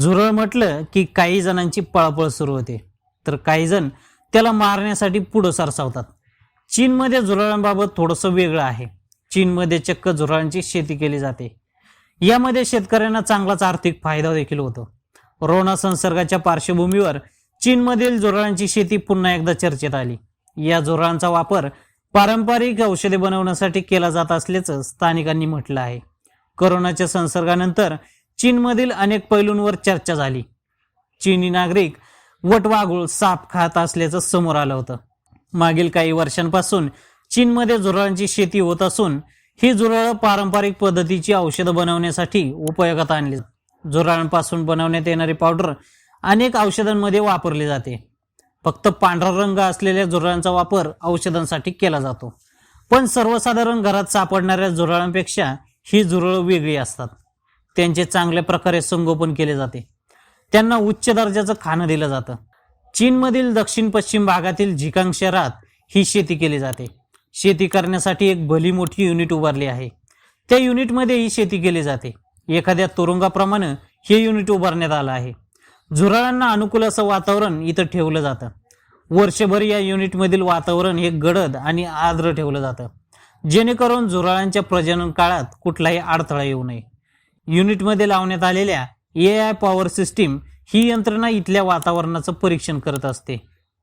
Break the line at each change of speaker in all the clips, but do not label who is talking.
झुरळ म्हटलं की काही जणांची पळापळ सुरू होते. तर काही जण त्याला मारण्यासाठी पुढं सरसावतात. चीनमध्ये झुरळांबाबत थोडंसं वेगळं आहे. चीनमध्ये चक्क झुरळांची शेती केली जाते. यामध्ये शेतकऱ्यांना चांगलाच आर्थिक फायदा देखील होतो. रोना संसर्गाच्या पार्श्वभूमीवर चीनमधील झुरळांची शेती पुन्हा एकदा चर्चेत आली. या झुरळांचा वापर पारंपरिक औषधे बनवण्यासाठी केला जात असल्याचं स्थानिकांनी म्हटलं आहे. कोरोनाच्या संसर्गानंतर चीनमधील अनेक पैलूंवर चर्चा झाली. चीनी नागरिक वटवाघूळ साप खात असल्याचं समोर आलं होतं. मागील काही वर्षांपासून चीनमध्ये झुरळांची शेती होत असून ही झुरळं पारंपरिक पद्धतीची औषधं बनवण्यासाठी उपयोगात आणली झुरळांपासून बनवण्यात येणारी पावडर अनेक औषधांमध्ये वापरली जाते. फक्त पांढरा रंग असलेल्या झुरळांचा वापर औषधांसाठी केला जातो. पण सर्वसाधारण घरात सापडणाऱ्या झुरळांपेक्षा ही झुरळं वेगळी असतात. त्यांचे चांगल्या प्रकारे संगोपन केले जाते. त्यांना उच्च दर्जाचं खाणं दिलं जातं. चीनमधील दक्षिण पश्चिम भागातील झिकांग शहरात ही शेती केली जाते. शेती करण्यासाठी एक भली मोठी युनिट उभारली आहे. त्या युनिटमध्ये ही शेती केली जाते. एखाद्या तुरुंगाप्रमाणे हे युनिट उभारण्यात आलं आहे. झुरळांना अनुकूल असं वातावरण इथं ठेवलं जातं. वर्षभर या युनिटमधील वातावरण हे गडद आणि आर्द्र ठेवलं जातं. जेणेकरून झुरळांच्या प्रजनन काळात कुठलाही अडथळा येऊ नये. युनिटमध्ये लावण्यात आलेल्या ए आय पॉवर सिस्टीम ही यंत्रणा इथल्या वातावरणाचं परीक्षण करत असते.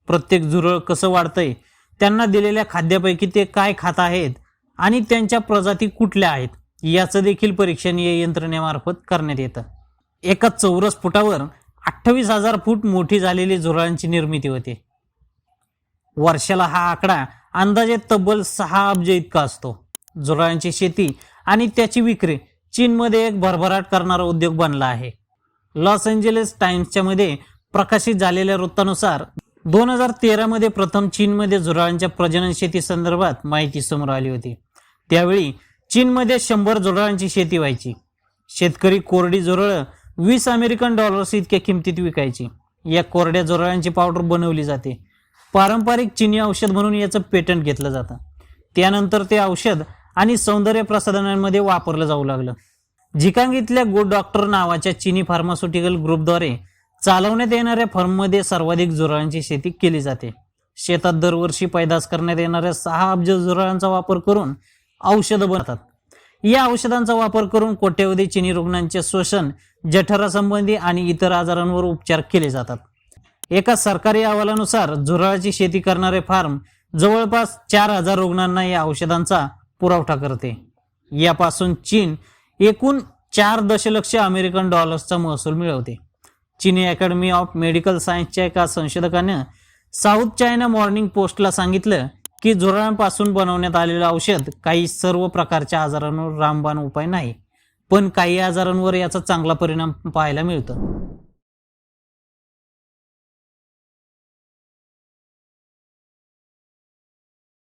प्रत्येक झुरळ कसं वाढतंय त्यांना दिलेल्या खाद्यापैकी ते काय खात आहेत आणि त्यांच्या प्रजाती कुठल्या आहेत याचं देखील परीक्षण या यंत्रणेमार्फत करण्यात येतं. एका चौरस फुटावर अठ्ठावीस हजार फूट मोठी झालेली झुरळांची निर्मिती होते. वर्षाला हा आकडा अंदाजे तब्बल सहा अब्ज इतका असतो. झुरळांची शेती आणि त्याची विक्री चीनमध्ये एक भरभराट करणारा उद्योग बनला आहे. लॉस एंजेलिस टाइम्सच्या मध्ये प्रकाशित झालेल्या वृत्तानुसार दोन हजार तेरामध्ये प्रथम चीनमध्ये झुरळांच्या प्रजनन शेती संदर्भात माहिती समोर आली होती. त्यावेळी चीनमध्ये शंभर झुरळांची शेती व्हायची. शेतकरी कोरडी झुरळं वीस अमेरिकन डॉलर्स इतक्या किमतीत विकायची. या कोरड्या झुरळांची पावडर बनवली जाते. पारंपरिक चिनी औषध म्हणून याचं पेटंट घेतलं जातं. त्यानंतर ते औषध आणि सौंदर्य प्रसाधनांमध्ये वापरलं जाऊ लागलं. झिकांग इथल्या गुड डॉक्टर नावाच्या चिनी फार्मास्युटिकल ग्रुपद्वारे चालवण्यात येणाऱ्या फर्ममध्ये सर्वाधिक झुरळांची शेती केली जाते. शेतात दरवर्षी पैदास करण्यात येणाऱ्या सहा अब्ज झुरळांचा वापर करून औषधं बनतात या औषधांचा वापर करून कोट्यवधी चिनी रुग्णांचे शोषण जठरासंबंधी आणि इतर आजारांवर उपचार केले जातात. एका सरकारी अहवालानुसार झुरळाची शेती करणारे फार्म जवळपास चार हजार रुग्णांना या औषधांचा पुरवठा करते. यापासून चीन एकूण चार दशलक्ष अमेरिकन डॉलर्सचा महसूल मिळवते. चीनी अकॅडमी ऑफ मेडिकल सायन्सच्या एका संशोधकानं साऊथ चायना मॉर्निंग पोस्टला सांगितलं की झुरळांपासून बनवण्यात आलेलं औषध काही सर्व प्रकारच्या आजारांवर रामबाण उपाय नाही पण काही आजारांवर याचा चांगला परिणाम पाहायला मिळतो.